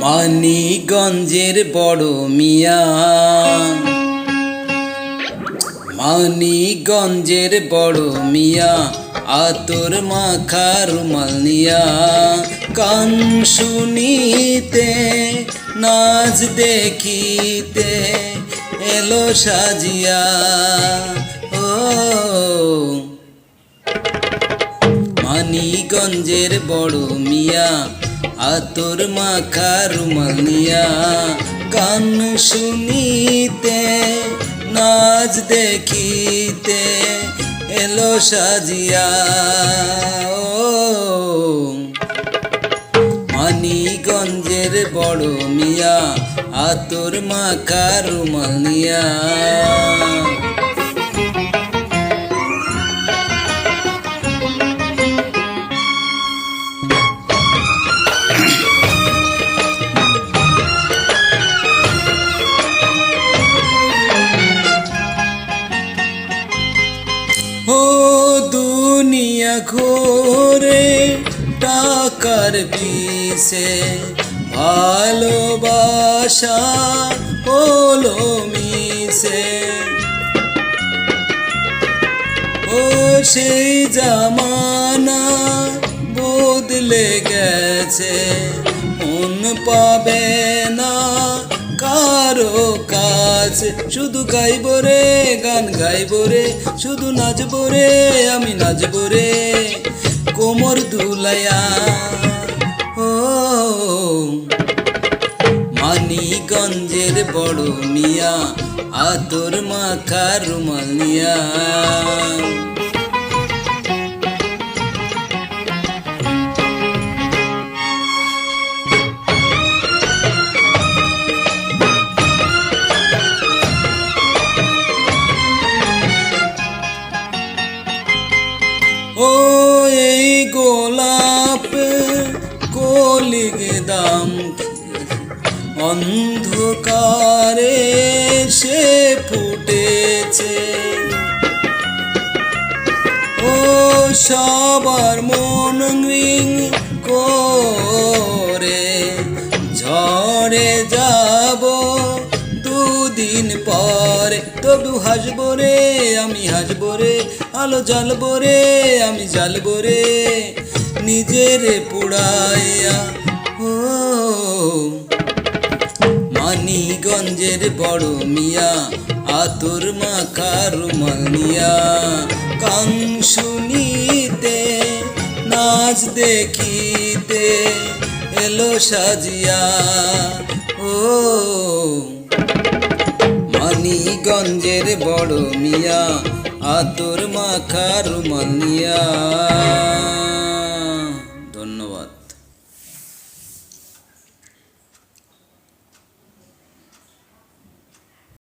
মানিগঞ্জের বড় মিয়া। মানিগঞ্জের বড় মিয়া, আতর মাখা রুমাল নিয়া। কান শুনিতে, নাচ দেখিতে এলো সাজিয়া। ও মানিগঞ্জের বড় মিয়া আতর মাখা রুমাল নিয়া গান শুনিতে, নাচ দেখিতে এলো সাজিয়া। ও মানিগঞ্জের বড় মিয়া, আতর মাখা রুমাল দুনিয়া ঘোরে টাকার পিছে ভালোবাসা হলো মিশে ও সেই জামানা বদলে গেছে, মন পাবে না কারও কাজ। শুধু গাইব রে, গান গাইব রে, শুধু নাচব রে, আমি নাচব রে। কোমর দুলাইয়া, ও মানিগঞ্জের বড় মিয়া, আতর মাখা রুমাল নিয়া। দাম অন্ধকারে সে ফুটেছে। ও সবার মন রিং করে, ঝড়ে যাব দুদিন পরে। তবু হাসবো রে, আমি হাসবো রে, আলো জ্বালবো রে, আমি জ্বালবো রে। নিজের পুড়াইয়া, ও, মানিগঞ্জের বড় মিয়া, আতর মাখা রুমাল নিয়া, কান শুনিতে, নাচ দেখিতে এলো সাজিয়া, ও, মানিগঞ্জের বড় মিয়া, আতর মাখা রুমাল নিয়া।